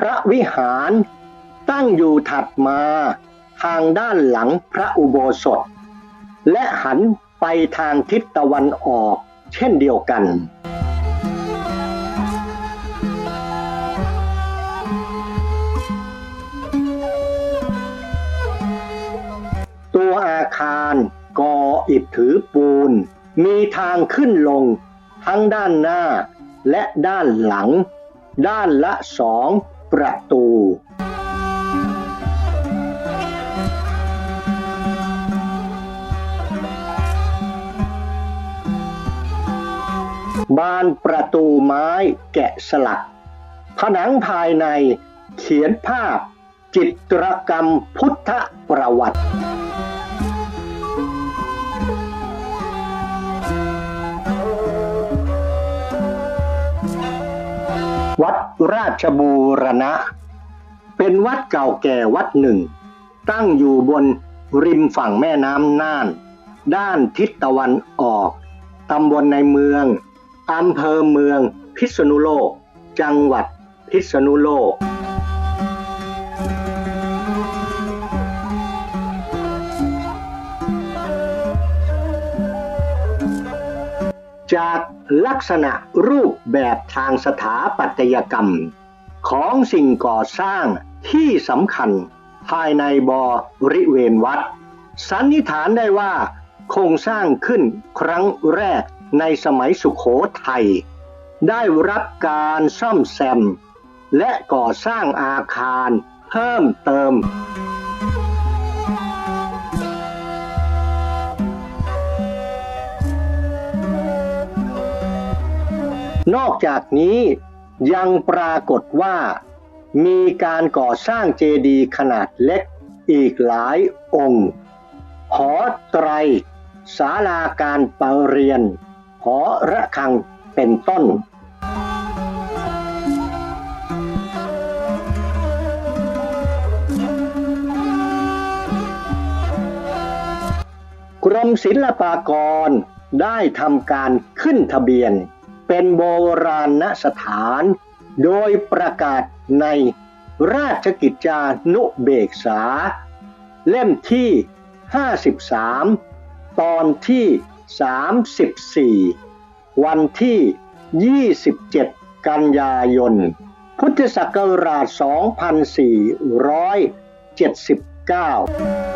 พระวิหารตั้งอยู่ถัดมาทางด้านหลังพระอุโบสถ และหันไปทางทิศตะวันออกเช่นเดียวกัน ตัวอาคารก่ออิฐถือปูน มีทางขึ้นลงทั้งด้านหน้า และด้านหลัง ด้านละสองประตูบานประตูไม้แกะสลัก ผนังภายในเขียนภาพ จิตรกรรมพุทธประวัติ วัดราชบูรณะ เป็นวัดเก่าแก่วัดหนึ่ง ตั้งอยู่บนริมฝั่งแม่น้ำน่าน ด้านทิศตะวันออก ตำบลในเมือง อำเภอเมืองพิษณุโลก จังหวัดพิษณุโลก จากลักษณะรูปแบบทางสถาปัตยกรรม ของสิ่งก่อสร้างที่สำคัญภายในบริเวณวัด สันนิษฐานได้ว่า โครงสร้างขึ้นครั้งแรกในสมัยสุขโขทัยได้รับการซ่อมแซม และก่อสร้างอาคารเพิ่มเติม นอกจากนี้ยังปรากฏว่า มีการก่อสร้างเจดีย์ขนาดเล็กอีกหลายองค์ หอไตร ศาลาการประเรียน หอระฆังเป็นต้น กรมศิลปากรได้ทำการขึ้นทะเบียน เป็นโบราณสถาน โดยประกาศในราชกิจจานุเบกษา เล่มที่ 53 ตอนที่ 34 วันที่ 27 กันยายน พุทธศักราช 2479